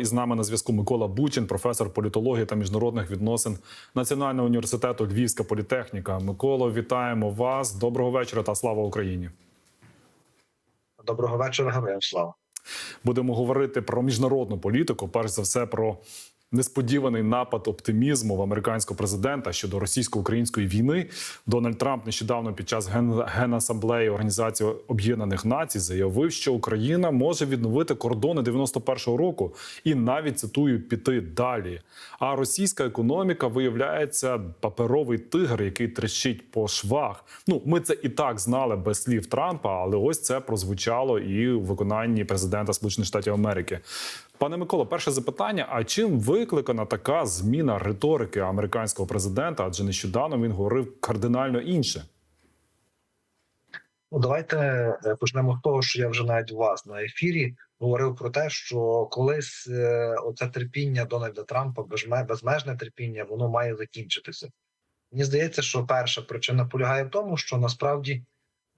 І з нами на зв'язку Микола Бучин, професор політології та міжнародних відносин Національного університету Львівська політехніка. Миколо, вітаємо вас. Доброго вечора та слава Україні. Доброго вечора, героям слава. Будемо говорити про міжнародну політику. Перш за все, про несподіваний напад оптимізму в американського президента щодо російсько-української війни. Дональд Трамп нещодавно під час ген- генасамблеї Організації Об'єднаних Націй заявив, що Україна може відновити кордони 91-го року і навіть цитую піти далі. А російська економіка виявляється паперовий тигр, який трещить по швах. Ну ми це і так знали без слів Трампа, але ось це прозвучало і у виконанні президента Сполучених Штатів Америки. Пане Миколо, перше запитання: а чим викликана така зміна риторики американського президента? Адже нещодавно він говорив кардинально інше. Ну давайте е, почнемо з того, що я вже навіть у вас на ефірі говорив про те, що колись е, оце терпіння Дональда Трампа, безме- безмежне терпіння, воно має закінчитися. Мені здається, що перша причина полягає в тому, що насправді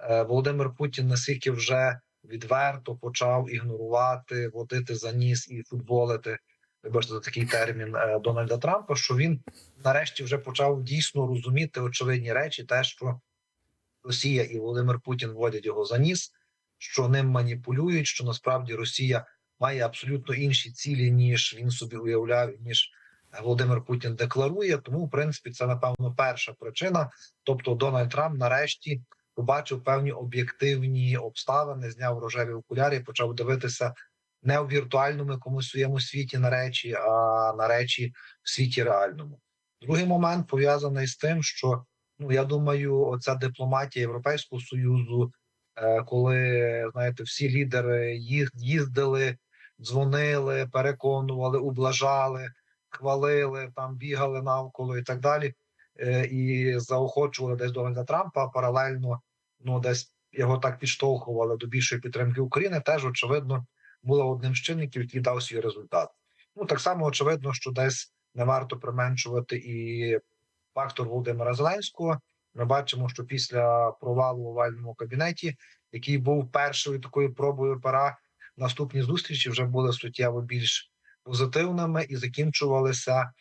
е, Володимир Путін настільки вже відверто почав ігнорувати, водити за ніс і футболити. Вибачте за такий термін е, Дональда Трампа, що він нарешті вже почав дійсно розуміти очевидні речі, те, що Росія і Володимир Путін водять його за ніс, що ним маніпулюють, що насправді Росія має абсолютно інші цілі, ніж він собі уявляв, ніж Володимир Путін декларує. Тому, в принципі, це напевно перша причина. Тобто, Дональд Трамп нарешті побачив певні об'єктивні обставини, зняв рожеві окулярі, почав дивитися не у віртуальному якомусь своєму світі на речі, а на речі в світі реальному. Другий момент пов'язаний з тим, що Ну, я думаю, оця дипломатія Європейського союзу, е, коли знаєте, всі лідери їздили, дзвонили, переконували, ублажали, хвалили, там бігали навколо і так далі, і заохочували десь Дональда Трампа. Паралельно ну десь його так підштовхували до більшої підтримки України. Теж очевидно було одним з чинників, який дав свій результат. Ну так само очевидно, що десь не варто применшувати і фактор Володимира Зеленського. Ми бачимо, що після провалу в овальному кабінеті, який був першою такою пробою пера, наступні зустрічі вже були суттєво більш позитивними і закінчувалися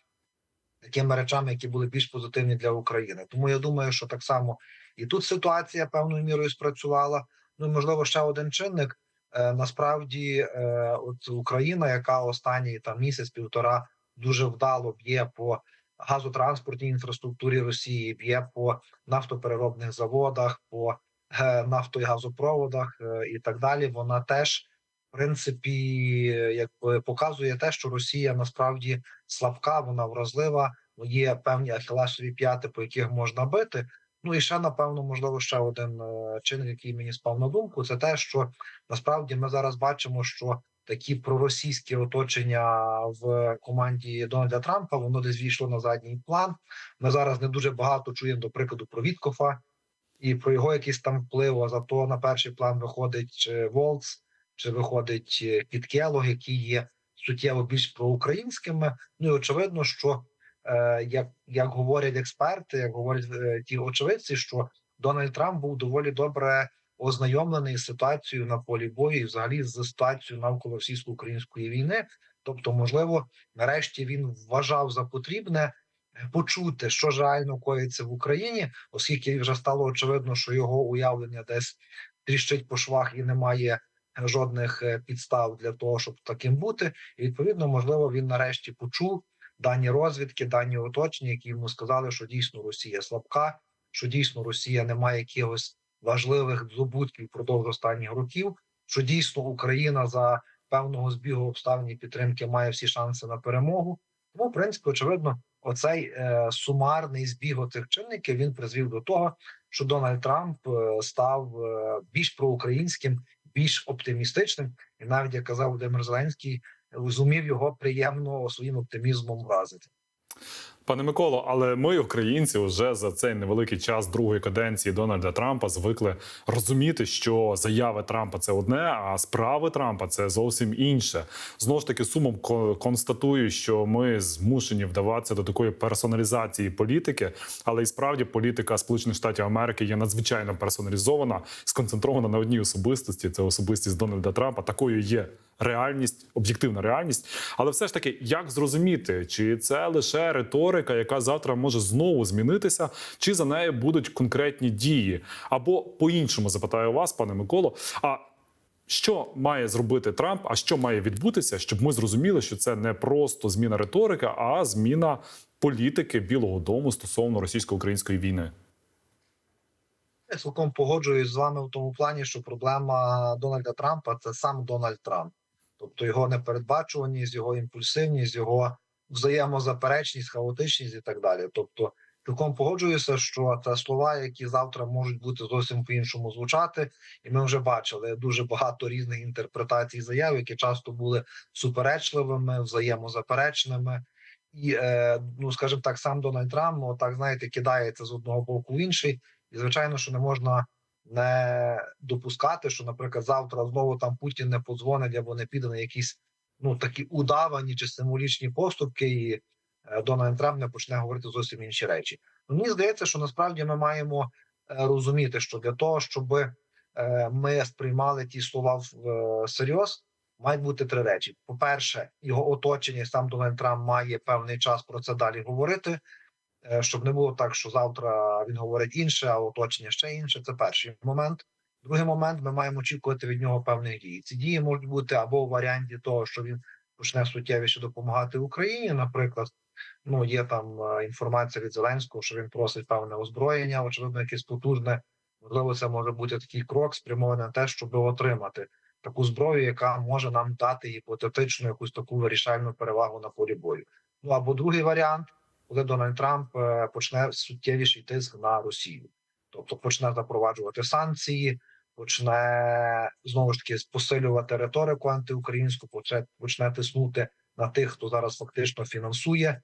такими речами, які були більш позитивні для України. Тому я думаю, що так само і тут ситуація певною мірою спрацювала. Ну можливо, ще один чинник. Е, насправді, е, от Україна, яка останній там місяць-півтора дуже вдало б'є по газотранспортній інфраструктурі Росії, б'є по нафтопереробних заводах, по е, нафто і газопроводах і так далі. Вона теж, принципі, якби показує те, що Росія насправді слабка, вона вразлива. Є певні ахілесові п'яти, по яких можна бити. Ну і ще напевно, можливо, ще один е, чинник, який мені спав на думку, це те, що насправді ми зараз бачимо, що такі проросійські оточення в команді Дональда Трампа воно десь війшло на задній план. Ми зараз не дуже багато чуємо до прикладу про Віткофа і про його якийсь там вплив. А зато на перший план виходить Волц, чи виходить е, Піт які є суттєво більш проукраїнськими. Ну і очевидно, що е, як, як говорять експерти, як говорять е, ті очевидці, що Дональд Трамп був доволі добре ознайомлений з ситуацією на полі бою і взагалі з ситуацією навколо російсько-української війни. Тобто, можливо, нарешті він вважав за потрібне почути, що реально коїться в Україні, оскільки вже стало очевидно, що його уявлення десь тріщить по швах і немає жодних е, підстав для того, щоб таким бути. І відповідно, можливо, він нарешті почув дані розвідки, дані оточення, які йому сказали, що дійсно Росія слабка, що дійсно Росія не має якихось важливих здобутків впродовж останніх років, що дійсно Україна за певного збігу обставин і підтримки має всі шанси на перемогу. Тому, в принципі, очевидно, оцей е, сумарний збіг оцих чинників він призвів до того, що Дональд Трамп е, став е, більш проукраїнським, більш оптимістичним, і навіть як казав Володимир Зеленський, зумів його приємно своїм оптимізмом вразити. Пане Миколо, але ми, українці, вже за цей невеликий час другої каденції Дональда Трампа звикли розуміти, що заяви Трампа це одне, а справи Трампа це зовсім інше. Знову ж таки, сумом ко- констатую, що ми змушені вдаватися до такої персоналізації політики, але і справді політика Сполучених Штатів Америки є надзвичайно персоналізована, сконцентрована на одній особистості. Це особистість Дональда Трампа. Такою є реальність, об'єктивна реальність. Але все ж таки, як зрозуміти, чи це лише риторика, яка завтра може знову змінитися, чи за нею будуть конкретні дії? Або по-іншому запитаю вас, пане Миколо. А що має зробити Трамп? А що має відбутися, щоб ми зрозуміли, що це не просто зміна риторики, а зміна політики Білого Дому стосовно російсько-української війни? Я цілком погоджуюсь з вами в тому плані, що проблема Дональда Трампа це сам Дональд Трамп, тобто його непередбачуваність, його імпульсивність, його взаємозаперечність, хаотичність і так далі. Тобто, цілком погоджуюся, що це слова, які завтра можуть бути зовсім по-іншому звучати, і ми вже бачили дуже багато різних інтерпретацій заяв, які часто були суперечливими, взаємозаперечними. І, е, ну скажімо так, сам Дональд Трамп, ну так знаєте, кидається з одного боку в інший. І звичайно, що не можна не допускати, що, наприклад, завтра знову там Путін не подзвонить або не піде на якісь ну такі удавані чи символічні поступки, і е, Дональд Трамп не почне говорити зовсім інші речі. Ну, Мені здається, що насправді ми маємо е, розуміти, що для того, щоб е, ми сприймали ті слова в е, серйоз, мають бути три речі: по-перше, його оточення, і сам Дональд Трамп має певний час про це далі говорити. Щоб не було так, що завтра він говорить інше, а оточення ще інше. Це перший момент. Другий момент ми маємо очікувати від нього певних дій. Ці дії можуть бути або в варіанті того, що він почне суттєвіше допомагати Україні. Наприклад, ну є там е, інформація від Зеленського, що він просить певне озброєння, очевидно, якесь потужне. Можливо, це може бути такий крок, спрямований на те, щоб отримати таку зброю, яка може нам дати гіпотетичну якусь таку вирішальну перевагу на полі бою. Ну або другий варіант коли Дональд Трамп е, почне суттєвіший тиск на Росію, тобто почне запроваджувати санкції, почне знову ж таки посилювати риторику антиукраїнську, почне, почне тиснути на тих, хто зараз фактично фінансує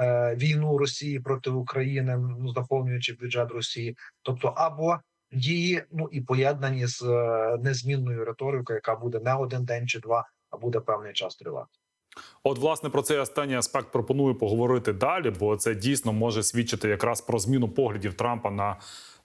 е, війну Росії проти України, ну заповнюючи бюджет Росії, тобто або дії, ну і поєднані з е, незмінною риторикою, яка буде не один день чи два, а буде певний час тривати. От, власне, про цей останній аспект пропоную поговорити далі, бо це дійсно може свідчити якраз про зміну поглядів Трампа на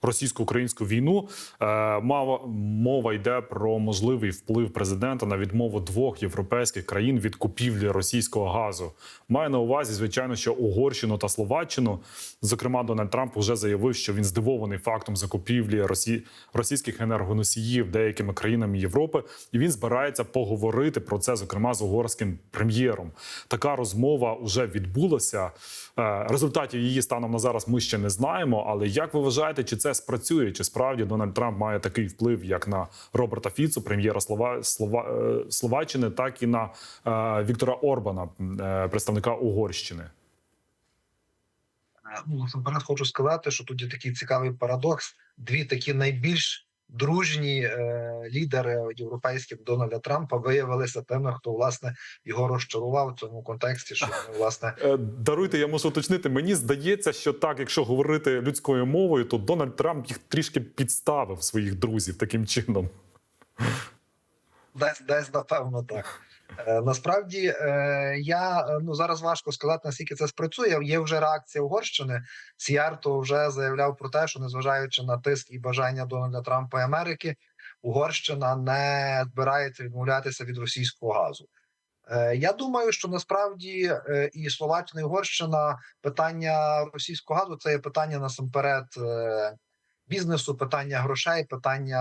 російсько-українську війну. Е, мова мова йде про можливий вплив президента на відмову двох європейських країн від купівлі російського газу. Маю на увазі, звичайно, що Угорщину та Словаччину. Зокрема, Дональд Трамп вже заявив, що він здивований фактом закупівлі росі... російських енергоносіїв деякими країнами Європи, і він збирається поговорити про це, зокрема з угорським прем'єром. Така розмова вже відбулася. Е, Результатів її станом на зараз ми ще не знаємо. Але як ви вважаєте, чи це спрацює? Чи справді Дональд Трамп має такий вплив, як на Роберта Фіцу, прем'єра Слова... Слова... е, Словаччини, так і на е, Віктора Орбана, е, представника Угорщини? Е, насамперед хочу сказати, що тут є такий цікавий парадокс. Дві такі найбільш дружні е, лідери європейські Дональда Трампа виявилися тими, хто власне його розчарував в цьому контексті. Що власне Е, Даруйте, я мушу уточнити. Мені здається, що так, якщо говорити людською мовою, то Дональд Трамп їх трішки підставив своїх друзів таким чином. десь десь напевно так. Е, насправді е, я е, ну зараз важко сказати наскільки це спрацює. Є вже реакція Угорщини. Сіарто вже заявляв про те, що незважаючи на тиск і бажання Дональда Трампа і Америки, Угорщина не збирається відмовлятися від російського газу. Я думаю, що насправді і Словаччина, і Угорщина питання російського газу це є питання насамперед бізнесу, питання грошей, питання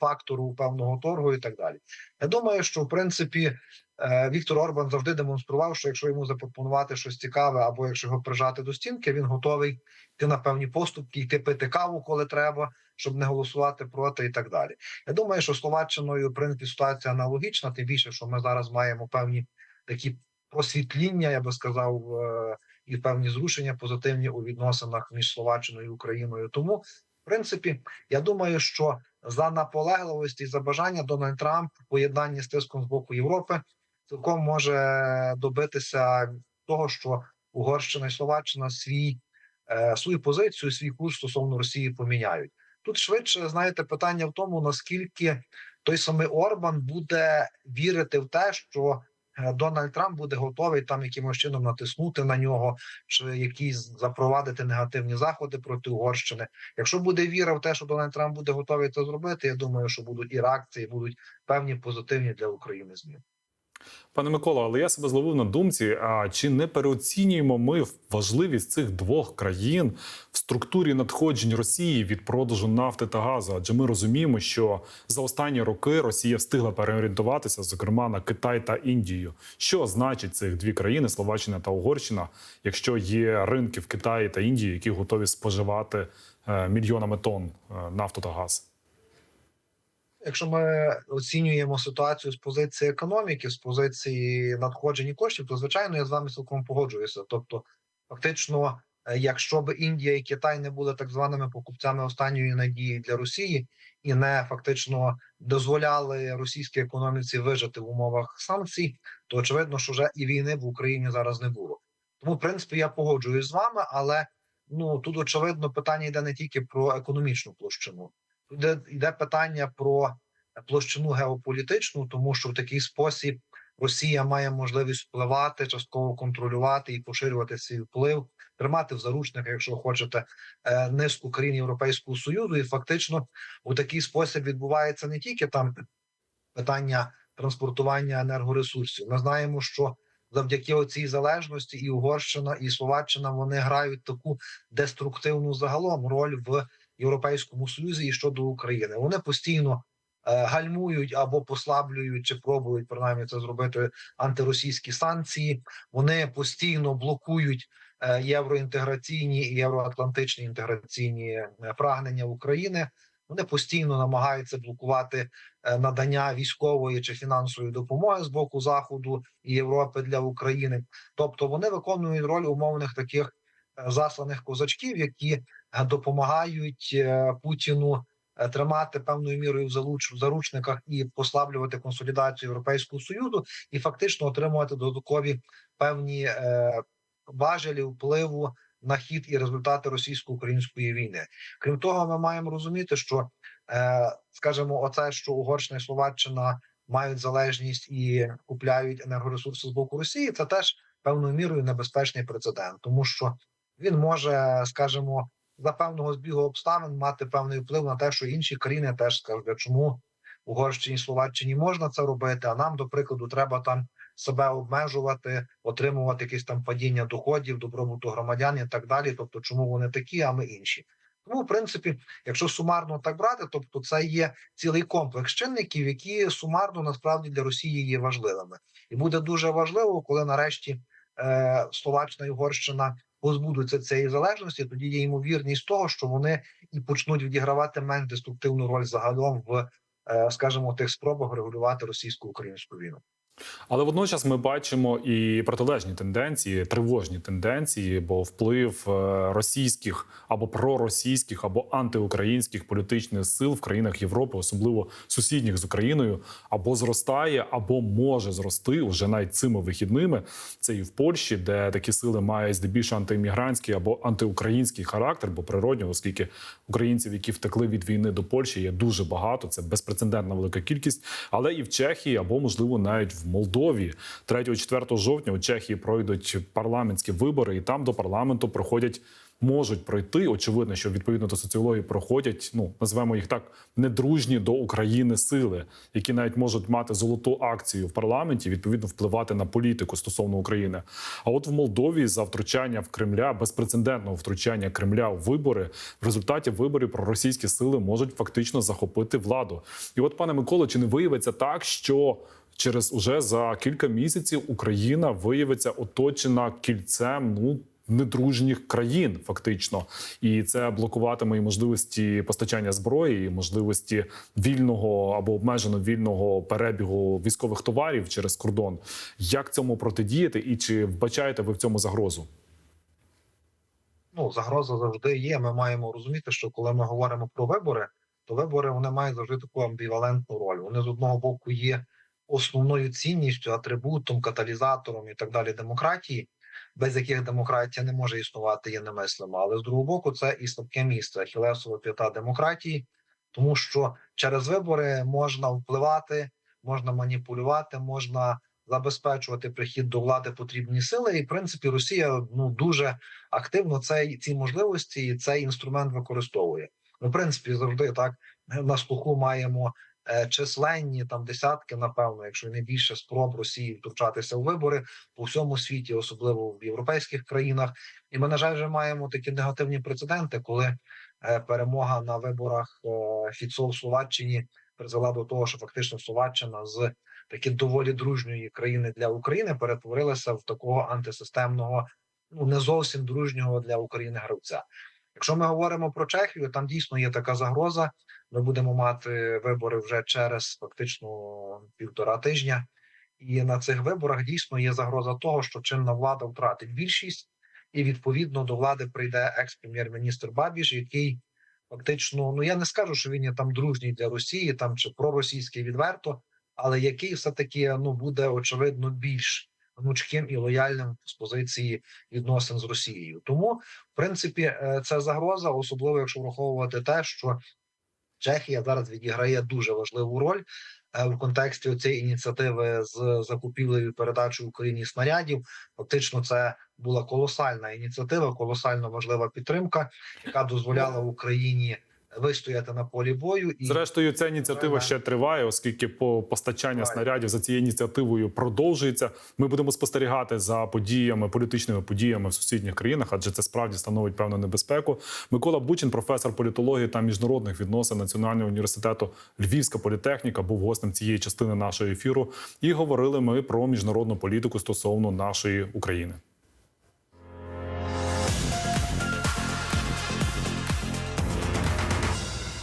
фактору певного торгу і так далі. Я думаю, що в принципі е, Віктор Орбан завжди демонстрував, що якщо йому запропонувати щось цікаве, або якщо його прижати до стінки, він готовий йти на певні поступки, йти пити каву, коли треба, щоб не голосувати проти, і так далі. Я думаю, що Словаччиною в принципі ситуація аналогічна, тим більше, що ми зараз маємо певні такі просвітління, я би сказав, е, і певні зрушення позитивні у відносинах між Словаччиною і Україною. Тому, принципі, я думаю, що за наполегливості і за бажання Дональд Трамп в поєднанні з тиском з боку Європи цілком може добитися того, що Угорщина і Словаччина свій е, свою позицію, свій курс стосовно Росії поміняють. Тут швидше знаєте питання в тому, наскільки той самий Орбан буде вірити в те, що Дональд Трамп буде готовий там якимось чином натиснути на нього, чи якісь запровадити негативні заходи проти Угорщини. Якщо буде віра в те, що Дональд Трамп буде готовий це зробити, я думаю, що будуть і реакції, будуть певні позитивні для України зміни. Пане Микола, але я себе зловив на думці: а чи не переоцінюємо ми важливість цих двох країн в структурі надходжень Росії від продажу нафти та газу? Адже ми розуміємо, що за останні роки Росія встигла переорієнтуватися, зокрема на Китай та Індію. Що значить цих дві країни Словаччина та Угорщина, якщо є ринки в Китаї та Індії, які готові споживати е, мільйонами тонн е, нафту та газ? Якщо ми оцінюємо ситуацію з позиції економіки, з позиції надходжень коштів, то звичайно я з вами цілком погоджуюся. Тобто, фактично, е, якщо б Індія і Китай не були так званими покупцями останньої надії для Росії і не фактично дозволяли російській економіці вижити в умовах санкцій, то очевидно, що вже і війни в Україні зараз не було. Тому, в принципі, я погоджуюсь з вами, але ну тут очевидно питання йде не тільки про економічну площину. Йде, питання про площину геополітичну, тому що в такий спосіб Росія має можливість впливати, частково контролювати і поширювати свій вплив, тримати в заручниках, якщо хочете, е, низку країн Європейського союзу, і фактично у такий спосіб відбувається не тільки там питання транспортування енергоресурсів. Ми знаємо, що завдяки цій залежності і Угорщина, і Словаччина вони грають таку деструктивну загалом роль в Європейському Союзі і щодо України. Вони постійно е, гальмують або послаблюють, чи пробують принаймні це зробити антиросійські санкції. Вони постійно блокують е, євроінтеграційні і євроатлантичні інтеграційні е, прагнення України. Вони постійно намагаються блокувати надання військової чи фінансової допомоги з боку Заходу і Європи для України. Тобто вони виконують роль умовних таких засланих козачків, які е, допомагають е, Путіну е, тримати певною мірою в заручниках і послаблювати консолідацію Європейського союзу, і фактично отримувати додаткові певні е, важелі впливу на хід і результати російсько-української війни. Крім того, ми маємо розуміти, що е, скажімо, оце, що Угорщина і Словаччина мають залежність і купляють енергоресурси з боку Росії, це теж певною мірою небезпечний прецедент, тому що він може, скажімо, за певного збігу обставин мати певний вплив на те, що інші країни теж скажуть, «А чому Угорщині Словаччині можна це робити, а нам, до прикладу, треба там себе обмежувати, отримувати якесь там падіння доходів, добробуту громадян і так далі. Тобто, чому вони такі, а ми інші. Тому, в принципі, якщо сумарно так брати, тобто це є цілий комплекс чинників, які сумарно насправді для Росії є важливими, і буде дуже важливо, коли нарешті е, Словаччина і Угорщина позбудуться цієї залежності. Тоді є ймовірність того, що вони і почнуть відігравати менш деструктивну роль загалом в, е, скажімо, тих спробах регулювати російсько-українську війну. Але водночас ми бачимо і протилежні тенденції, тривожні тенденції, бо вплив е, російських або проросійських, або антиукраїнських політичних сил в країнах Європи, особливо сусідніх з Україною, або зростає, або може зрости уже навіть цими вихідними. Це і в Польщі, де такі сили мають здебільшого антиіммігрантський або антиукраїнський характер, бо природньо, оскільки українців, які втекли від війни до Польщі, є дуже багато. Це безпрецедентна велика кількість, але і в Чехії, або можливо навіть в Молдові 3-4 жовтня у Чехії пройдуть парламентські вибори, і там до парламенту проходять. Можуть пройти, очевидно, що відповідно до соціології проходять. Ну називаємо їх так недружні до України сили, які навіть можуть мати золоту акцію в парламенті, відповідно впливати на політику стосовно України. А от в Молдові за втручання в Кремля, безпрецедентного втручання Кремля в вибори, в результаті виборів проросійські сили можуть фактично захопити владу. І от, пане Миколо, чи не виявиться так, що через уже за кілька місяців Україна виявиться оточена кільцем ну недружніх країн, фактично, і це блокуватиме і можливості постачання зброї, і можливості вільного або обмежено вільного перебігу військових товарів через кордон. Як цьому протидіяти, і чи вбачаєте ви в цьому загрозу? Ну, загроза завжди є. Ми маємо розуміти, що коли ми говоримо про вибори, то вибори вони мають завжди таку амбівалентну роль. Вони з одного боку є основною цінністю, атрибутом, каталізатором і так далі демократії. Без яких демократія не може існувати, є немислимо. Але з другого боку, це і слабке місце Ахілесова п'ята демократії, тому що через вибори можна впливати, можна маніпулювати, можна забезпечувати прихід до влади потрібні сили. І в принципі Росія ну дуже активно цей ці можливості і цей інструмент використовує. Ну, в принципі, завжди так на слуху маємо численні там десятки, напевно, якщо не більше спроб Росії втручатися у вибори по всьому світі, особливо в європейських країнах. І ми на жаль вже маємо такі негативні прецеденти, коли е, перемога на виборах е, Фіцо в Словаччині призвела до того, що фактично Словаччина з таки доволі дружньої країни для України перетворилася в такого антисистемного, ну не зовсім дружнього для України гравця. Якщо ми говоримо про Чехію, там дійсно є така загроза. Ми будемо мати вибори вже через фактично півтора тижня, і на цих виборах дійсно є загроза того, що чинна влада втратить більшість, і відповідно до влади прийде екс-прем'єр-міністр Бабіш, який фактично, ну я не скажу, що він є там дружній для Росії, там чи проросійський відверто, але який все таки ну буде очевидно більш гнучким і лояльним з позиції відносин з Росією. Тому, в принципі, е, це загроза, особливо якщо враховувати те, що Чехія зараз відіграє дуже важливу роль е, в контексті цієї ініціативи з закупівлею і передачою Україні снарядів. Фактично, це була колосальна ініціатива, колосально важлива підтримка, яка дозволяла Україні вистояти на полі бою і Зрештою, ця ініціатива ще триває, оскільки по постачання Триває. снарядів за цією ініціативою продовжується. Ми будемо спостерігати за подіями, політичними подіями в сусідніх країнах, адже це справді становить певну небезпеку. Микола Бучин, професор політології та міжнародних відносин Національного університету Львівська політехніка, був гостем цієї частини нашого ефіру. І говорили ми про міжнародну політику стосовно нашої України.